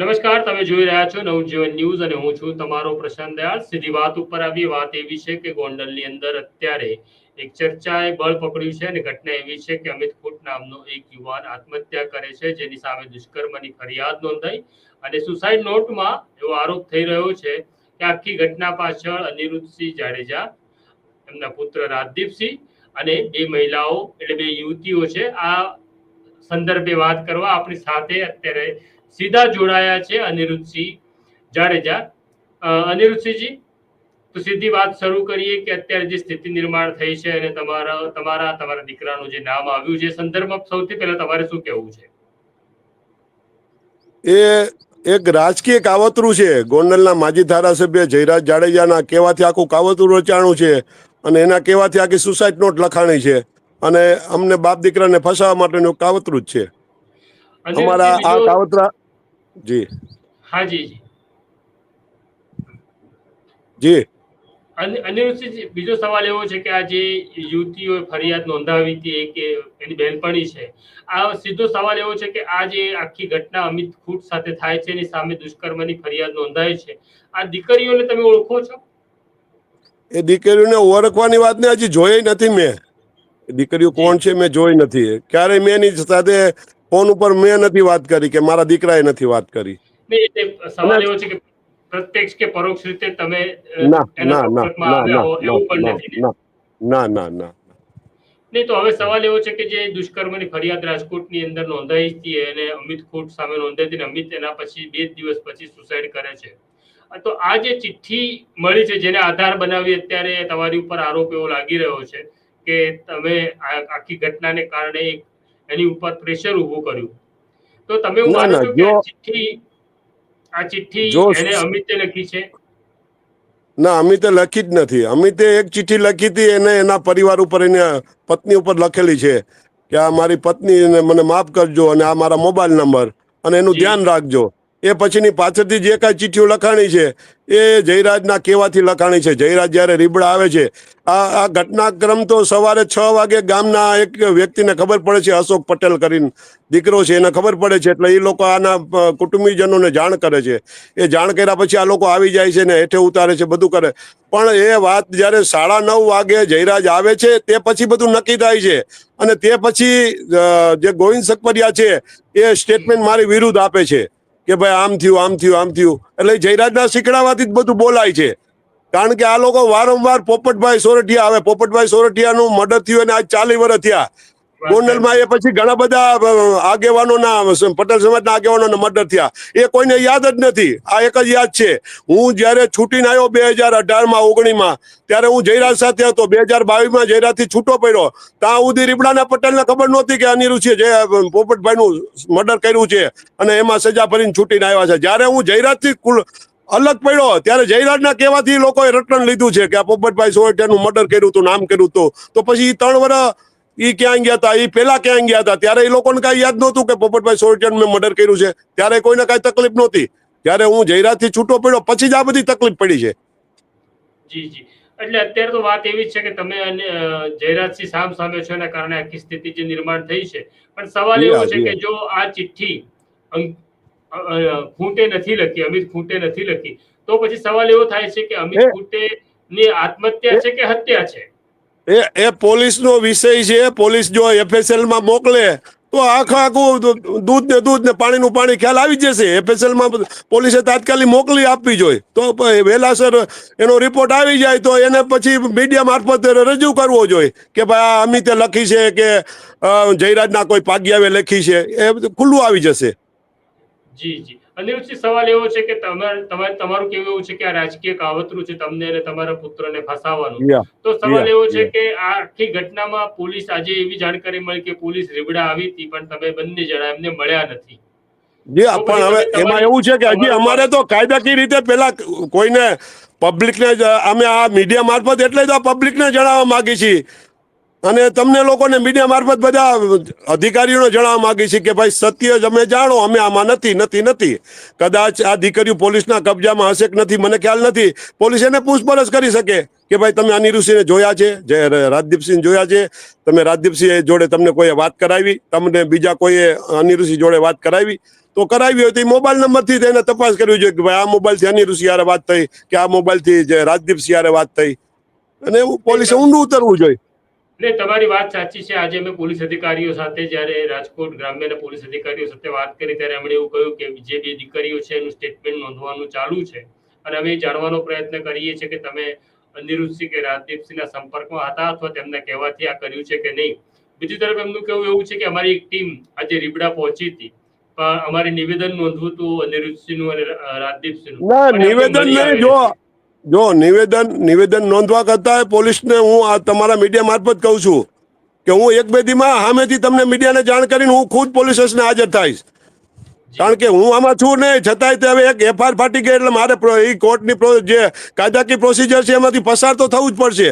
નમસ્કાર, તમે જોઈ રહ્યા છો નવજીવન ન્યૂઝ અને હું છું તમારો પ્રશાંત દયાળ સીધી વાત ઉપર આવી, વાત એવી છે કે ગોંડલની અંદર અત્યારે એક ચર્ચાએ બળ પકડ્યું છે અને ઘટના એવી છે કે અમિત ખૂટ નામનો એક યુવાન આત્મહત્યા કરે છે, જેની સામે દુષ્કર્મની ફરિયાદ નોંધાઈ અને સુસાઇડ નોટમાં એવો આરોપ થઈ રહ્યો છે કે આખી ઘટના પાછળ અનિરુદ્ધસિંહ જાડેજા, એમના પુત્ર રાજદીપસિંહ અને બે મહિલાઓ, એટલે બે યુવતીઓ છે. આ સંદર્ભે વાત કરવા આપણી સાથે અત્યારે સીધા જોડાયા છે અનિરુદ્ધસિંહ જાડેજા. અનિરુદ્ધસિંહજી તો સીધી વાત શરૂ કરીએ કે અત્યારે જે સ્થિતિ નિર્માણ થઈ છે અને તમારા તમારા તમારા દીકરાનું જે નામ આવ્યું છે સંદર્ભમાં સૌથી પહેલા તમારે શું કહેવું છે? એ એક રાજકીય કાવતરું છે. ગોંડલના માજી ધારાસભ્ય જયરાજ જાડેજાના કહેવાથી આખું કાવતરું રચાણું છે અને એના કહેવાથી આખી સુસાઇડ નોટ લખાણી છે. અને અમને બાપ દીકરાને ફસાવવા માટેનું કાવતરું જ છે. અમારા આ કાવતરા જી. હા જી જી. જી. અનિ- અનિરુદ્ધસિંહજી, બીજો સવાલ એવો છે કે આ જે યુવતીઓએ ફરિયાદ નોંધાવી હતી કે એની બહેનપણી છે આ સીધો સવાલ એવો છે કે આ જે આખી ઘટના અમિત ખૂટ સાથે થાય છે એની સામે દુષ્કર્મની ફરિયાદ નોંધાય છે આ દીકરીઓને તમે ઓળખો છો? એ દીકરીઓને ઓળખવાની વાત ને હજી જોઈ નથી મેં. દીકરીઓ કોણ છે મેં જોઈ નથી. ક્યારેય મેં એની સાથે ફોન ઉપર મેં નથી વાત કરી કે મારા દીકરાએ નથી વાત કરી. સવાલ એવો છે કે પ્રત્યક્ષ કે પરોક્ષ રીતે તમે ના ના ના ના ના હો એવું પણ ના ના? ના ના ના નહીં તો હવે સવાલ એવો છે કે જે દુષ્કર્મની ફરિયાદ રાજકોટની અંદર નોંધાઈ હતી અને અમિત ખોટ સામે નોંધાઈ હતી અમિત એના પછી બે દિવસ પછી સુસાઇડ કરે છે. તો આ જે ચિઠ્ઠી મળી છે જેને આધાર બનાવી અત્યારે તમારી ઉપર આરોપ એવો લાગી રહ્યો છે કે તમે આખી ઘટનાને કારણે એક એની ઉપર પ્રેશર ઊભું કર્યું. તો તમે હું માનું છું કે ચિઠ્ઠી આ ચિઠ્ઠી એને અમિતે લખી છે? ના અમિતે લખી જ નથી. અમિતે એક ચિઠ્ઠી લખી હતી એને એના પરિવાર ઉપર એની પત્ની ઉપર લખેલી છે કે આ મારી પત્ની મને માફ કરજો અને આ મારા મોબાઈલ નંબર અને એનું ધ્યાન રાખજો. એ પછીની પાછળથી જે કાંઈ ચિઠ્ઠીઓ લખાણી છે, એ જયરાજના કહેવાથી લખાણી છે. જયરાજ જ્યારે રીબડા આવે છે, આ આ ઘટનાક્રમ તો સવારે છ વાગે ગામના એક વ્યક્તિને ખબર પડે છે, અશોક પટેલ કરીને. દીકરો છે, એને ખબર પડે છે, એટલે એ લોકો આના કુટુંબીજનોને જાણ કરે છે. એ જાણ કર્યા પછી આ લોકો આવી જાય છે ને હેઠે ઉતારે છે, બધું કરે. પણ એ વાત જ્યારે સાડા નવ વાગે જયરાજ આવે છે, તે પછી બધું નક્કી થાય છે. અને તે પછી જે ગોવિંદ સકપરિયા છે, એ સ્ટેટમેન્ટ મારી વિરુદ્ધ આપે છે. કે ભાઈ આમ થયું આમ થયું આમ થયું. એટલે જયરાજના શીખડાવાથી જ બધું બોલાય છે. કારણ કે આ લોકો વારંવાર પોપટભાઈ સોરઠિયા આવે. પોપટભાઈ સોરઠિયાનું મર્ડર થયું અને આજ ચાલી વર્ષ થયા. ગોંડલમાં એ પછી ઘણા બધા આગેવાનોના પટેલ સમાજના આગેવાનોના મર્ડર થયા. એ કોઈને યાદ જ નથી. આ એક જ યાદ છે. હું જ્યારે છૂટીને આવ્યો બે હજાર અઢારમાં ઓગણીમાં, ત્યારે હું જયરાજ સાથે હતો. બે હજાર બાવીસમાં જયરાજથી છૂટો પડ્યો. ત્યાં સુધી રીબડાના પટેલને ખબર નહોતી કે અનિરુચિએ જે પોપટભાઈનું મર્ડર કર્યું છે અને એમાં સજા ભરીને છૂટીને આવ્યા છે. જ્યારે હું જયરાજથી અલગ પડ્યો, ત્યારે જયરાજના કહેવાથી લોકોએ રટણ લીધું છે કે આ પોપટભાઈ સોરઠિયાનું મર્ડર કર્યું હતું, નામ કર્યું હતું. તો પછી ત્રણ વર્ષ ઈ ક્યાં ગયા હતા એ પેલા ક્યાં ગયા હતા ત્યારે એ લોકોને કઈ યાદ નહોતું કે પોપટભાઈ સોરઠિયાનું મેં મર્ડર કર્યું છે. ત્યારે કોઈને કઈ તકલીફ નહોતી. ત્યારે હું જયરાજથી છૂટો પડ્યો પછી જ આ બધી તકલીફ પડી છે. જી જી. એટલે અત્યારે તો વાત એવી છે કે તમે જયરાજસિંહ સામ સામે છો એના કારણે આખી સ્થિતિ જે નિર્માણ થઈ છે. પણ સવાલ એવો છે કે જો આ ચિઠ્ઠી ખૂંટે નથી લખી અમિત ખૂંટે નથી લખી તો પછી સવાલ એવો થાય છે કે અમિત એ- ખૂંટે ની આત્મહત્યા છે કે હત્યા છે? એ એ પોલીસનો વિષય છે, પોલીસ જો એફએસએલમાં મોકલે, તો આખું આખું દૂધ ને દૂધ ને પાણીનું પાણી ખ્યાલ આવી જશે. એફએસએલમાં પોલીસે તાત્કાલિક મોકલી આપવી જોઈએ તો વહેલાસર એનો રિપોર્ટ આવી જાય તો એને પછી મીડિયા મારફત રજૂ કરવો જોઈએ કે ભાઈ આ અમિતે લખી છે કે જયરાજના કોઈ પાગ્યાવે લખી છે. એ ખુલ્લું આવી જશે. જી જી. અનિરુદ્ધસિંહ સવાલ એવો છે કે તમારે તમારે કેવું એવું છે કે આ રાજકીય કાવતરું છે તમને અને તમારા પુત્રને ફસાવવાનું. તો સવાલ એવો છે કે આ આખી ઘટનામાં પોલીસ આજે એવી જાણકારી મળી કે પોલીસ રીબડા આવી હતી પણ તમે બંને જણા એમને મળ્યા નથી. જી પણ હવે એમાં એવું છે કે હજી અમારે તો કાયદાકીય રીતે પેલા કોઈને પબ્લિકને અમે આ મીડિયા મારફત એટલે તો પબ્લિકને જણાવવા માંગી છીએ. અને તમને લોકોને મીડિયા મારફત બધા અધિકારીઓને જણાવવા માગી છીએ કે ભાઈ, સત્ય અમે જાણો, અમે આમાં નથી નથી નથી. કદાચ આ દીકરીઓ પોલીસના કબજામાં હશે કે નથી, મને ખ્યાલ નથી. પોલીસ એને પૂછપરછ કરી શકે કે ભાઈ, તમે અનિરુસિંહને જોયા છે, જે રાજદીપસિંહ જોયા છે. તમે રાજદીપસિંહ જોડે તમને કોઈએ વાત કરાવી, તમને બીજા કોઈએ અનિરુસિંહ જોડે વાત કરાવી, તો કરાવી હોય તો એ મોબાઈલ નંબરથી તેને તપાસ કરવી જોઈએ કે ભાઈ, આ મોબાઈલથી અનિરુસિંહ યારે વાત થઈ કે આ મોબાઈલથી જે રાજદીપસિંહ યારે વાત થઈ. અને એવું પોલીસે ઊંડું ઉતરવું જોઈએ. ને તમારી વાત સાચી છે. આજે અમે પોલીસ અધિકારીઓ સાથે જ્યારે રાજકોટ ગ્રામ્યના પોલીસ અધિકારીઓ સાથે વાત કરી ત્યારે એમણે એવું કહ્યું કે જે બે દીકરીઓ છે એનું સ્ટેટમેન્ટ નોંધવાનું ચાલુ છે. અને અમે જાણવાનો પ્રયત્ન કરીએ છીએ કે તમે અનિરુદ્ધસિંહ કે રાજદીપસિંહના સંપર્કમાં હતા અથવા તેમના કહેવાથી આ કર્યું છે કે નહીં. બીજી તરફ એમનું કહેવું એવું છે કે અમારી એક ટીમ આજે રીબડા પહોંચી હતી. પણ અમારે નિવેદન નોંધવું હતું અનિરુદ્ધસિંહનું અને રાજદીપસિંહનું. નિવેદન જો. જો નિવેદન નિવેદન નોંધવા કરતા પોલીસને હું આ તમારા મીડિયા મારફત કહું છું કે હું એક બે દીમાં સામેથી તમને મીડિયાને જાણ કરીને હું ખુદ પોલીસ સ્ટેશને હાજર થઈશ. કારણ કે હું આમાં છું નહીં છતાંય તે હવે એક એફઆઈઆર ફાટી ગઈ એટલે મારે એ કોર્ટની જે કાયદાકીય પ્રોસિજર છે એમાંથી પસાર તો થવું જ પડશે.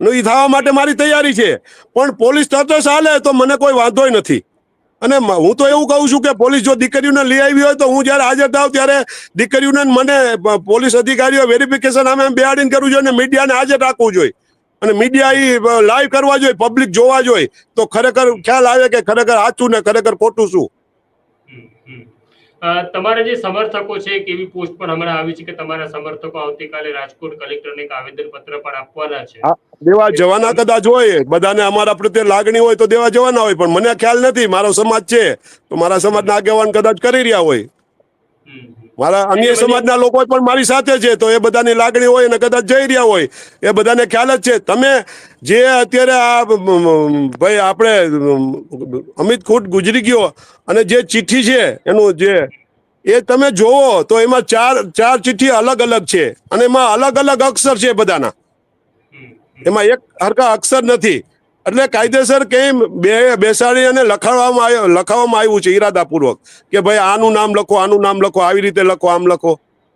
એ થવા માટે મારી તૈયારી છે. પણ પોલીસ તરત ચાલે તો મને કોઈ વાંધોય નથી. અને હું તો એવું કહું છું કે પોલીસ જો દીકરીઓને લઈ આવી હોય તો હું જ્યારે હાજર થાવ ત્યારે દીકરીઓને મને પોલીસ અધિકારીઓ વેરિફિકેશન આમે બેહાડીને કરવું જોઈએ અને મીડિયાને હાજર રાખવું જોઈએ. અને મીડિયા એ લાઈવ કરવા જોઈએ પબ્લિક જોવા જોઈએ. તો ખરેખર ખ્યાલ આવે કે ખરેખર સાચું ને ખરેખર ખોટું શું? તમારા જે સમર્થકો છે એક એવી પોસ્ટ પણ હમણાં આવી છે કે તમારા સમર્થકો આવતીકાલે રાજકોટ કલેક્ટરને એક આવેદન પત્ર પણ આપવાના છે દેવા જવાના કદાચ હોય બધાને અમારા પ્રત્યે લાગણી હોય તો દેવા જવાના હોય પણ મને ખ્યાલ નથી મારો સમાજ છે તો મારા સમાજના આગેવાન કદાચ કરી રહ્યા હોય હમ. મારા અન્ય સમાજના લોકો પણ મારી સાથે છે તો એ બધાની લાગણી હોય અને કદાચ જઈ રહ્યા હોય એ બધાને ખ્યાલ જ છે. તમે જે અત્યારે આ ભાઈ આપણે અમિત ખૂટ ગુજરી ગયો અને જે ચિઠ્ઠી છે એનું જે એ તમે જોવો તો એમાં ચાર ચાર ચિઠ્ઠી અલગ અલગ છે અને એમાં અલગ અલગ અક્ષર છે બધાના. એમાં એક હરકા અક્ષર નથી. એટલે કાયદેસર કેમ બે બેસાડી અને લખાડવામાં આવ્યો લખાવવામાં આવ્યું છે ઈરાદાપૂર્વક કે ભાઈ આનું નામ લખો આનું નામ લખો આવી રીતે લખો આમ લખો.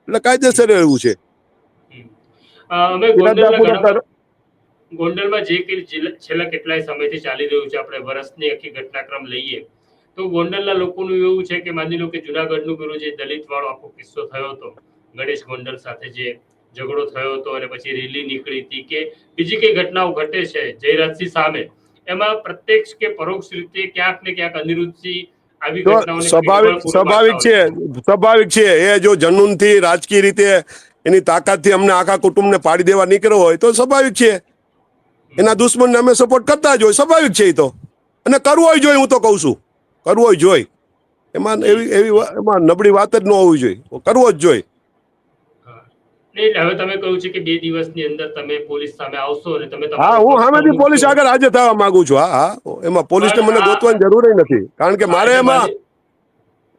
એટલે કાયદેસર એવું છે. ગોંડલમાં જે છેલ્લા કેટલાય સમયથી ચાલી રહ્યું છે આપણે વર્ષની આખી ઘટનાક્રમ લઈએ. તો ગોંડલના લોકોનું એવું છે કે માની લો કે જુનાગઢનું પેલું જે દલિત વાળો આખો કિસ્સો થયો હતો ગણેશ ગોંડલ સાથે જે ઝઘડો થયો હતો અને પછી રેલી નીકળી હતી કે બીજી કઈ ઘટનાઓ ઘટે છે જયરાજસિંહ સામે? એમાં પ્રત્યક્ષ કે પરોક્ષ રીતે ક્યાંક ને ક્યાંક અનિરુદ્ધસિંહ સ્વાભાવિક સ્વાભાવિક છે સ્વાભાવિક છે એ જો જનૂનથી રાજકીય રીતે એની તાકાતથી અમને આખા કુટુંબને પાડી દેવા નીકળ્યો હોય તો સ્વાભાવિક છે. એના દુશ્મનને અમે સપોર્ટ કરતા જ હોય સ્વાભાવિક છે એ તો. અને કરવો જોઈએ હું તો કહું છું. કરવો જોઈએ એમાં એવી એવી એમાં નબળી વાત જ ન હોવી જોઈએ. કરવો જ જોઈએ. એટલે હવે તમે કહ્યું છે કે બે દિવસની અંદર તમે પોલીસ સામે આવશો અને તમે હા હું સામેથી પોલીસ આગળ હાજર થવા માંગુ છું હા હા. એમાં પોલીસને મને ગોતવાની જરૂર નથી. કારણ કે મારે એમાં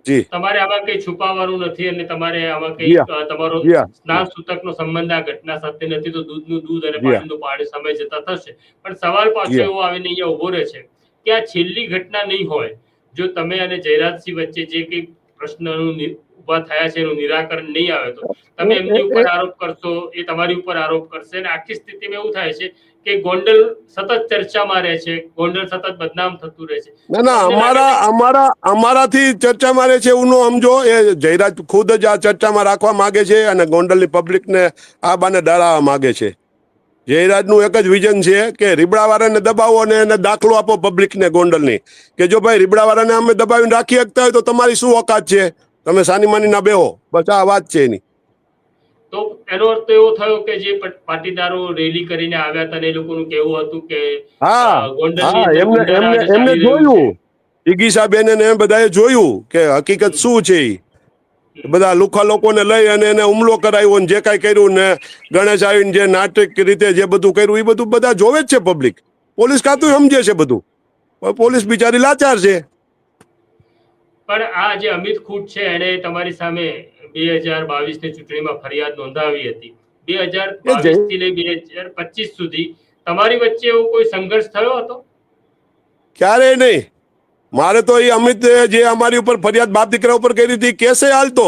જી. તમારે આમાં કઈ છુપાવવાનું નથી અને તમારે આમાં કઈ તમારો. સ્નાન સૂતકનો સંબંધ આ ઘટના સાથે નથી તો દૂધનું દૂધ અને પાણીનું પાણી સમય જતા થશે. પણ સવાલ પાછો એવો આવીને અહીંયા ઊભો રહે છે કે આ છેલ્લી ઘટના નહીં હોય જો તમે અને જયરાજસિંહ વચ્ચે જે કઈ પ્રશ્નનું ઊભા થયા છે એનું નિરાકરણ નહીં આવે તો. તમે એમની ઉપર આરોપ કરશો એ તમારી ઉપર આરોપ કરશે અને આખી સ્થિતિમાં એવું થાય છે કે ગોંડલ સતત ચર્ચામાં રહે છે ગોંડલ સતત બદનામ થતું રહે છે. ના ના અમારા અમારા અમારાથી ચર્ચામાં રહે છે એવું ન સમજો. એ જયરાજ ખુદ જ આ ચર્ચામાં રાખવા માંગે છે અને ગોંડલની પબ્લિકને આ બાને ડરાવવા માંગે છે. જયરાજનું એક જ વિઝન છે કે રીબડાવાળાને દબાવો અને એને દાખલો આપો પબ્લિકને ગોંડલની. કે જો ભાઈ રીબડાવાળાને અમે દબાવીને રાખી શકતા હોય તો તમારી શું ઓકાત છે? તમે સાની માની ના બેહો. બસ આ વાત છે એની. તો એનો અર્થ એવો થયો કે જે પાટીદારો રેલી કરીને આવ્યા હતા એ લોકોનું કેવું હતું કે હા. હા એમને એમને એમને જોયું ઈગી જોયું. એને એમ બધાએ જોયું કે હકીકત શું છે બધા લુખા લોકોને લઈ અને એને હુમલો કરાવ્યો ને જે કાંઈ કર્યું ને ગણેશ આવીને જે નાટક રીતે જે બધું કર્યું એ બધું બધા જોવે જ છે પબ્લિક પોલીસ કાતું સમજે છે બધું. પોલીસ બિચારી લાચાર છે. પણ આ જે અમિત ખૂટ છે એને તમારી સામે બે હજાર બાવીસની ચૂંટણીમાં ફરિયાદ નોંધાવી હતી. બે હજાર બાવીસથી લઈ બે હજાર પચીસ સુધી તમારી વચ્ચે એવો કોઈ સંઘર્ષ થયો હતો? ક્યારેય નહીં. મારે તો એ અમિત જે અમારી ઉપર ફરિયાદ બાપ દીકરા ઉપર કરી હતી કેસે હાલતો?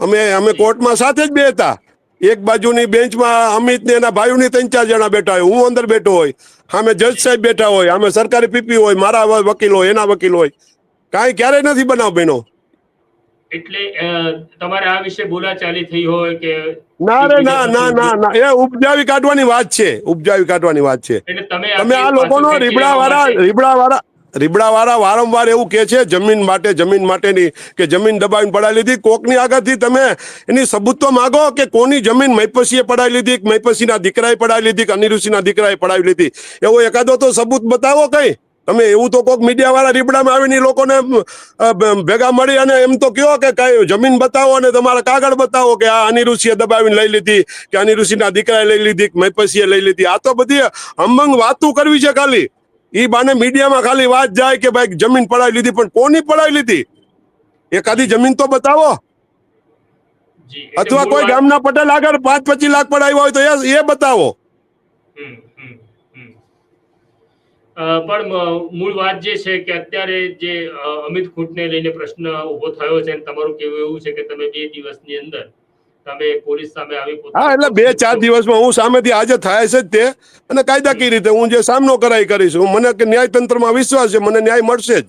અમે અમે કોર્ટમાં સાથે જ બે હતા. એક બાજુની બેન્ચમાં અમિત ને એના ભાઈઓની ત્રણ ચાર જણા બેઠા હોય. હું અંદર બેઠો હોય. સામે જજ સાહેબ બેઠા હોય. અમે સરકારી પીપી હોય. મારા વકીલ હોય એના વકીલ હોય. કાંઈ ક્યારેય નથી બનાવ બન્યો. એટલે તમારે આ વિશે બોલાચાલી થઈ હોય કે ના રે ના ના ના ના. એ ઉપજાવી કાઢવાની વાત છે. ઉપજાવી કાઢવાની વાત છે. તમે આ લોકોનો રીબડા વાળા રીબડા વાળા રીબડા વાળા વારંવાર એવું કે છે જમીન માટે જમીન માટેની કે જમીન દબાવીને પડાવી લીધી. કોકની આગળથી તમે એની સબૂત તો માગો કે કોની જમીન મૈપસીએ પડાવી લીધી મૈપસીના દીકરાએ પડાવી લીધી કે અનિરુષિના દીકરાએ પડાવી લીધી? એવો એકાદો તો સબૂત બતાવો કઈ? તમે એવું તો કોક મીડિયા વાળા રીબડામાં આવીને લોકોને ભેગા મળી અને એમ તો કયો કે કઈ જમીન બતાવો અને તમારા કાગળ બતાવો કે આ અનિરુષિએ દબાવીને લઈ લીધી કે અનિરુષિના દીકરાએ લઈ લીધી કે મૈપસીએ લઈ લીધી. આ તો બધી અમંગ વાતું કરવી છે ખાલી. ઈ બાને મીડિયામાં ખાલી વાત જાય કે ભાઈ જમીન પડાવી લીધી પણ કોની પડાવી લીધી? એકાદી જમીન તો બતાવો. અથવા કોઈ ગામના પટેલ આગળ પાંચ પચીસ લાખ પડાવ્યા હોય તો એ- એ બતાવો. પણ મૂળ વાત જે છે કે અત્યારે જે અમિત ખૂંટને લઈને પ્રશ્ન ઊભો થયો છે તમારું કેવું એવું છે કે તમે બે દિવસની અંદર તમે પોલીસ સામે આવી હા એટલે બે ચાર દિવસમાં હું સામેથી હાજર થાય છે તે. અને કાયદાકીય રીતે? હું જે સામનો કરાઈ કરીશ હું મને કે ન્યાયતંત્રમાં વિશ્વાસ છે મને ન્યાય મળશે જ.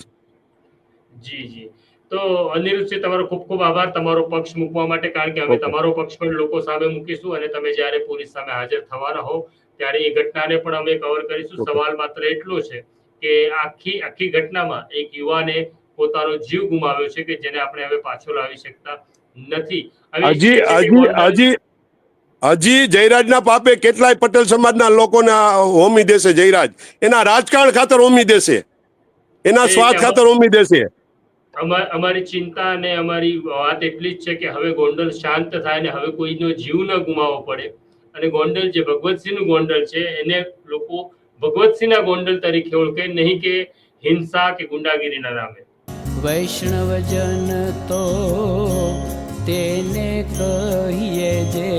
જી જી. તો અનિરુદ્ધજી તમારો ખૂબ ખૂબ આભાર. તમારો પક્ષ મૂકવા માટે કારણ કે અમે તમારો પક્ષ પણ લોકો સામે મૂકીશું અને તમે જ્યારે પોલીસ સામે હાજર થવાના હો ત્યારે એ ઘટનાને પણ અમે કવર કરીશું. સવાલ માત્ર એટલો છે કે આખી આખી ઘટનામાં એક યુવાને પોતાનો જીવ ગુમાવ્યો છે કે જેને આપણે હવે પાછો લાવી શકતા નથી. હજી હજી હજી હજી જયરાજના પાપે કેટલાય પટેલ સમાજના લોકોને હોમી દેશે જયરાજ. એના રાજકારણ ખાતર હોમી દેશે. એના સ્વાદ ખાતર હોમી દેશે. અમા- અમારી ચિંતા અને અમારી વાત એટલી જ છે કે હવે ગોંડલ શાંત થાય અને હવે કોઈનો જીવ ન ગુમાવવો પડે. અને ગોંડલ જે ભગવતસિંહનું ગોંડલ છે, એને લોકો ભગવતસિંહના ગોંડલ તરીકે ઓળખે નહીં કે હિંસા કે ગુંડાગીરીના નામે. વૈષ્ણવજન તો તેને કહીએ જે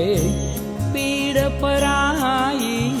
પીડ પરાઈ